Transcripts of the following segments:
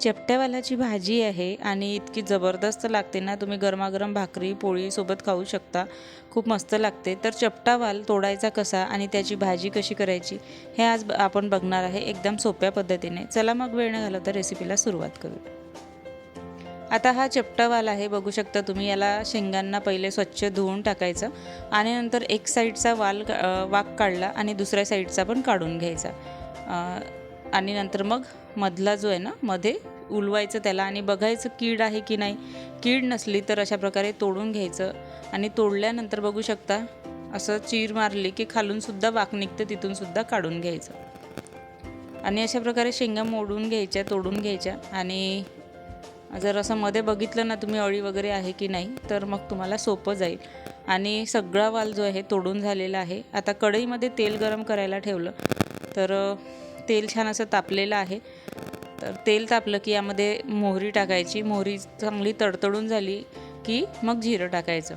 चपट्यावालाची भाजी आहे आणि इतकी जबरदस्त लागते ना तुम्ही गरमागरम भाकरी पोळीसोबत खाऊ शकता. खूप मस्त लागते. तर चपटावाल तोडायचा कसा आणि त्याची भाजी कशी करायची हे आज ब- आपण बघणार आहे एकदम सोप्या पद्धतीने. चला मग वेळ न घालवता रेसिपीला सुरुवात करू आता हा चपटावाल आहे बघू शकता तुम्ही याला शेंगांना पहिले स्वच्छ धुवून टाकायचं आणि नंतर एक साईडचा वाल का- वाक काढला आणि दुसऱ्या साईडचा पण काढून घ्यायचा. आणि नंतर मग मधला जो आहे ना मध्ये उलवायचं त्याला आणि बघायचं कीड आहे की नाही. कीड नसली तर अशा प्रकारे तोडून घ्यायचं आणि तोडल्यानंतर बघू शकता असं चीर मारली की खालूनसुद्धा वाक निघतं तिथूनसुद्धा काढून घ्यायचं. आणि अशा प्रकारे शेंगा मोडून घ्यायच्या तोडून घ्यायच्या आणि जर असं मध्ये बघितलं ना तुम्ही अळी वगैरे आहे की नाही तर मग तुम्हाला सोपं जाईल. आणि सगळा वाल जो आहे तोडून झालेला आहे. आता कढईमध्ये तेल गरम करायला ठेवलं तर तेल छान असं तापलेलं आहे. तर तेल तापलं की यामध्ये मोहरी टाकायची. मोहरी चांगली तडतडून झाली की मग जिरं टाकायचं.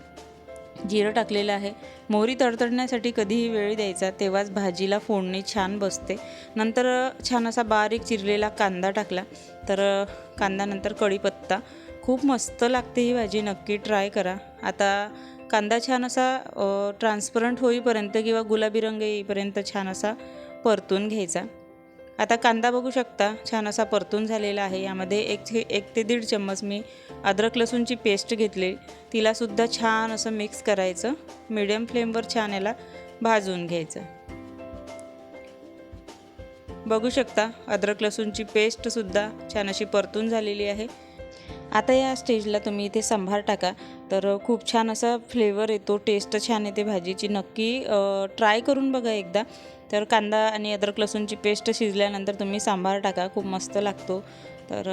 जिरं टाकलेलं आहे. मोहरी तडतडण्यासाठी कधीही वेळ द्यायचा तेव्हाच भाजीला फोडणी छान बसते. नंतर छान असा बारीक चिरलेला कांदा टाकला. तर कांद्यानंतर कांदा नंतर कढीपत्ता. खूप मस्त लागते ही भाजी नक्की ट्राय करा. आता कांदा छान असा ट्रान्सपरंट होईपर्यंत किंवा गुलाबी रंग येईपर्यंत छान असा परतून घ्यायचा. आता कांदा बघू शकता छान असा परतून झालेला आहे. यामध्ये एक एक ते दीड चम्मच मी अद्रक लसूणची पेस्ट घेतली. तिलासुद्धा छान असं मिक्स करायचं. मिडियम फ्लेमवर छान याला भाजून घ्यायचं. बघू शकता अद्रक लसूणची पेस्टसुद्धा छान अशी परतून झालेली आहे. आता या स्टेजला तुम्ही इथे सांभार टाका. तर खूप छान असा फ्लेवर येतो टेस्ट छान येते भाजीची. नक्की ट्राय करून बघा एकदा. तर कांदा आणि अद्रक लसूणची पेस्ट शिजल्यानंतर तुम्ही सांबार टाका खूप मस्त लागतो. तर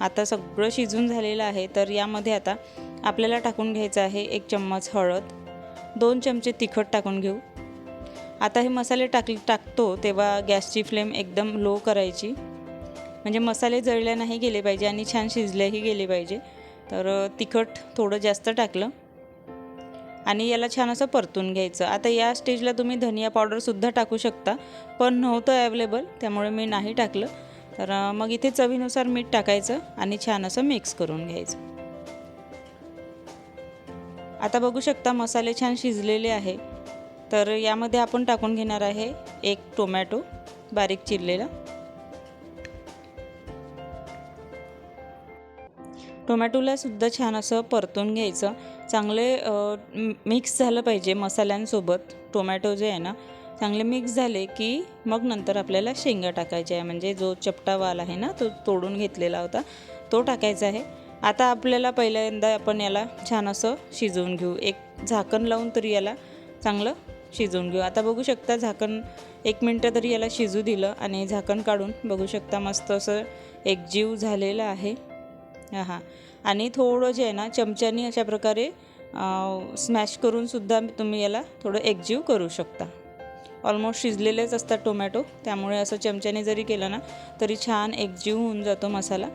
आता सगळं शिजून झालेलं आहे. तर यामध्ये आता आपल्याला टाकून घ्यायचं आहे एक चम्मच हळद दोन चमचे तिखट टाकून घेऊ. आता हे मसाले टाक टाकतो तेव्हा गॅसची फ्लेम एकदम लो करायची. म्हणजे मसाले जळले नाही गेले पाहिजे आणि छान शिजलेही गेले पाहिजे. तर तिखट थोडं जास्त टाकलं. आणि याला छान असं परतून घ्यायचं. आता या स्टेजला तुम्ही धनिया पावडरसुद्धा टाकू शकता पण नव्हतं अवेलेबल त्यामुळे मी नाही टाकलं. तर मग इथे चवीनुसार मीठ टाकायचं आणि छान असं मिक्स करून घ्यायचं. आता बघू शकता मसाले छान शिजलेले आहे. तर यामध्ये आपण टाकून घेणार आहे एक टोमॅटो बारीक चिरलेला. टोमॅटोला सुद्धा छान असं परतून घ्यायचं. चांगले मिक्स झालं पाहिजे मसाल्यांसोबत. टोमॅटो जे आहे ना चांगले मिक्स झाले की मग नंतर आपल्याला शेंगा टाकायच्या आहे. म्हणजे जो चपटा वाल आहे ना तो तोडून घेतलेला होता तो टाकायचा आहे. आता आपल्याला पहिल्यांदा आपण याला छान असं शिजवून घेऊ. एक झाकण लावून तरी याला चांगलं शिजवून घेऊ. आता बघू शकता झाकण एक मिनटं तरी याला शिजू दिलं आणि झाकण काढून बघू शकता मस्त असं एकजीव झालेलं आहे. हां. आणि थोडं जे आहे ना चमच्यानी अशा प्रकारे स्मॅश करूनसुद्धा तुम्ही याला थोडं एकजीव करू शकता. ऑलमोस्ट शिजलेलेच असतात टोमॅटो त्यामुळे असं चमच्याने जरी केलं ना तरी छान एकजीव होऊन जातो मसाला.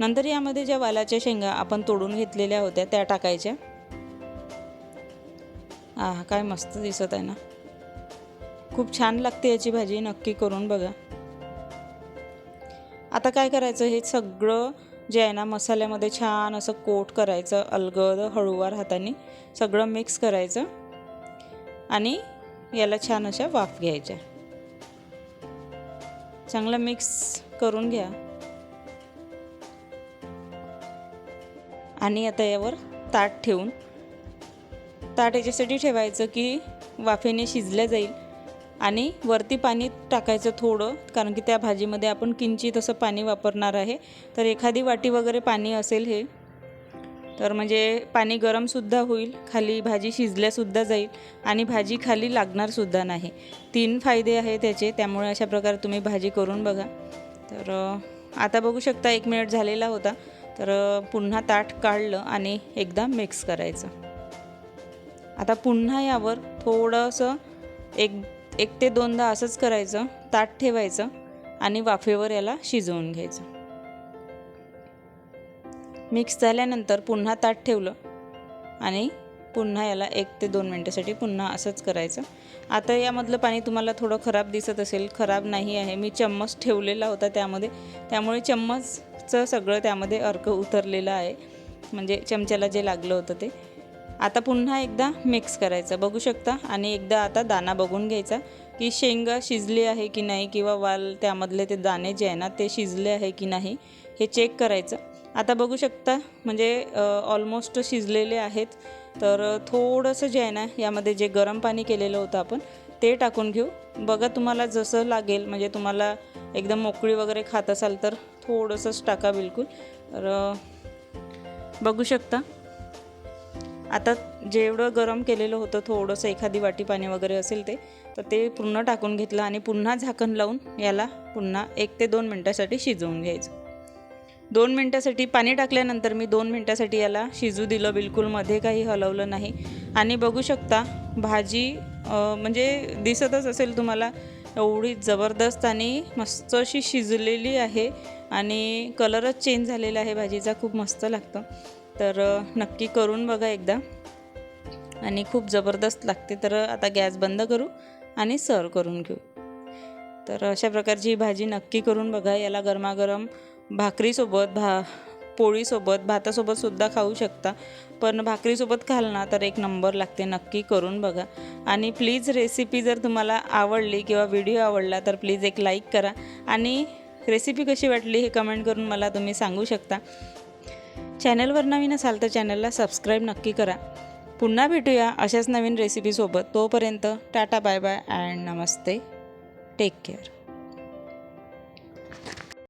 नंतर यामध्ये ज्या वालाच्या शेंगा आपण तोडून घेतलेल्या होत्या त्या टाकायच्या. हा काय मस्त दिसत आहे ना. खूप छान लागते याची भाजी नक्की करून बघा. आता काय करायचं हे सगळं जे आहे ना मसाल्यामध्ये छान असं कोट करायचं अलगद हळूवार हाताने सगळं मिक्स करायचं आणि याला छान अशा वाफ घ्यायच्या. चांगलं मिक्स करून घ्या. आणि आता यावर ताट ठेवून ताट याच्यासाठी ठेवायचं की वाफेने शिजल्या जाईल. आणि वरती पाणी टाकायचं थोडं कारण की त्या भाजीमध्ये आपण किंचित असं पाणी वापरणार आहे. तर एखादी वाटी वगैरे पाणी असेल हे तर म्हणजे पाणी गरमसुद्धा होईल खाली भाजी शिजल्यासुद्धा जाईल आणि भाजी खाली लागणारसुद्धा नाही. तीन फायदे आहे त्याचे त्यामुळे अशा प्रकारे तुम्ही भाजी करून बघा. तर आता बघू शकता एक मिनिट झालेला होता. तर पुन्हा ताट काढलं आणि एकदा मिक्स करायचं. आता पुन्हा यावर थोडंसं एक एक ते दोनदा असंच करायचं ताट ठेवायचं आणि वाफेवर याला शिजवून घ्यायचं. मिक्स झाल्यानंतर पुन्हा ताट ठेवलं आणि पुन्हा याला एक ते दोन मिनटासाठी पुन्हा असंच करायचं. आता यामधलं पाणी तुम्हाला थोडं खराब दिसत असेल खराब नाही आहे. मी चम्मच ठेवलेला होता त्यामध्ये. त्यामुळे चम्मचचं सगळं त्यामध्ये अर्क उतरलेलं आहे. म्हणजे चमच्याला जे लागलं होतं ते. आता पुन्हा एकदा मिक्स करायचं. बघू शकता? आणि एकदा आता दाना बघून घ्यायचा की शेंगा शिजली आहे की नाही किंवा वाल त्यामधले ते दाणे जे आहे ना ते शिजले आहे की नाही हे चेक करायचं. आता बघू शकता म्हणजे ऑलमोस्ट शिजलेले आहेत. तर थोडंसं जे आहे ना यामध्ये जे गरम पाणी केलेलं होतं आपण ते टाकून घेऊ. बघा तुम्हाला जसं लागेल म्हणजे तुम्हाला एकदम मोकळी वगैरे खात असाल तर थोडंसंच टाका बिलकुल. तर बघू शकता. आता जेवढं गरम केलेलं होतं थोडंसं एखादी वाटी पाणी वगैरे असेल ते तर ते पूर्ण टाकून घेतलं आणि पुन्हा झाकण लावून याला पुन्हा एक ते दोन मिनटासाठी शिजवून घ्यायचं. दोन मिनटासाठी पाणी टाकल्यानंतर मी दोन मिनटासाठी याला शिजू दिलं बिलकुलमध्ये काही हलवलं नाही. आणि बघू शकता भाजी म्हणजे दिसतच असेल तुम्हाला एवढी जबरदस्त आणि मस्त अशी शिजलेली आहे आणि कलरच चेंज झालेला आहे भाजीचा खूप मस्त लागतं. तर नक्की करून बघा एकदा. आणि खूप जबरदस्त लागते. तर आता गॅस बंद करू आणि सर्व करून घेऊ. तर अशा प्रकारची ही भाजी नक्की करून बघा. याला गरमागरम भाकरीसोबत भा पोळीसोबत भातासोबतसुद्धा खाऊ शकता. पण भाकरीसोबत खाल ना तर एक नंबर लागते. नक्की करून बघा. आणि प्लीज रेसिपी जर तुम्हाला आवडली किंवा व्हिडिओ आवडला तर प्लीज एक लाईक करा. आणि रेसिपी कशी वाटली हे कमेंट करून मला तुम्ही सांगू शकता. चॅनलवर नवीन असाल तर चॅनलला सबस्क्राईब नक्की करा. पुन्हा भेटूया अशाच नवीन रेसिपीसोबत तोपर्यंत tata bye bye and Namaste. Take care.